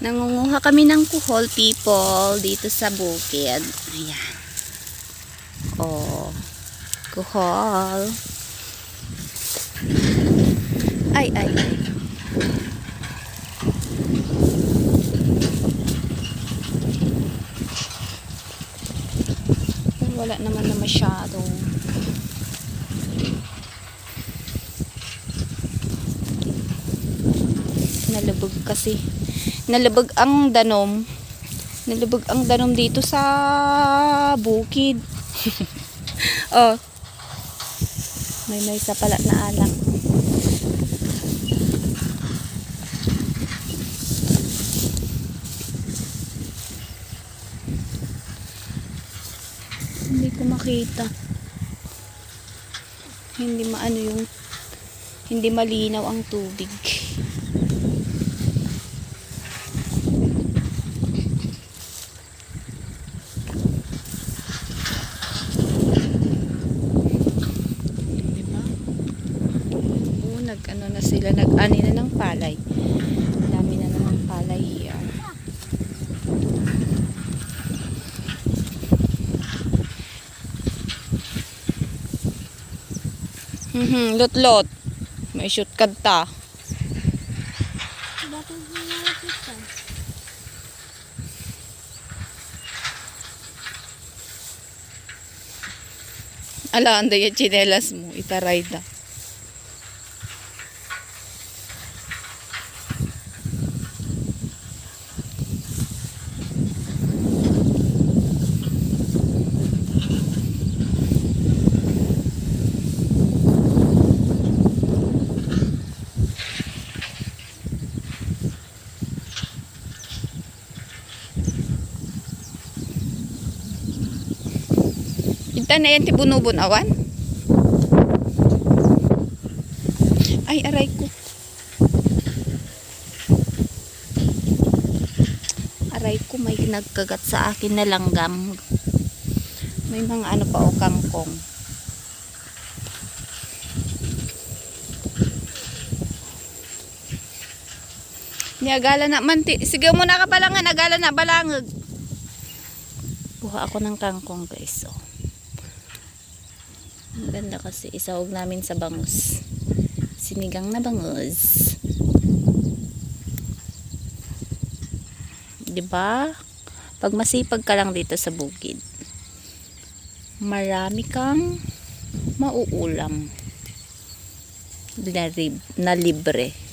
Nangunguha kami ng kuhol people dito sa bukid. Ayan. Oh. Kuhol. Ay, ay, ay. Wala naman na masyado. Nalubog kasi. Nalubog ang danom. Nalubog ang danom dito sa bukid. oh. May may sa pala na alak. Hindi ko makita. Hindi maano yung hindi malinaw ang tubig. Diba? Oo, nag ano na sila, nag-ani na ng palay. Dami na namang palay here. Mhm, lot-lot. May shoot ka ta. Bakit? Ala, anda yung chinelas mo. Itaray da. Ita na yan ti awan? Ay, aray ko. Aray ko, may nagkagat sa akin na langgam. May mga ano pa o kangkong. Niagala na manti. Sige mo na ka palangan. Agala na balangag. Buha ako ng kangkong guys. Oh. Ganda kasi isahog namin sa bangus. Sinigang na bangus. 'Di ba? Pag masipag ka lang dito sa bukid, marami kang mauulam na, na libre.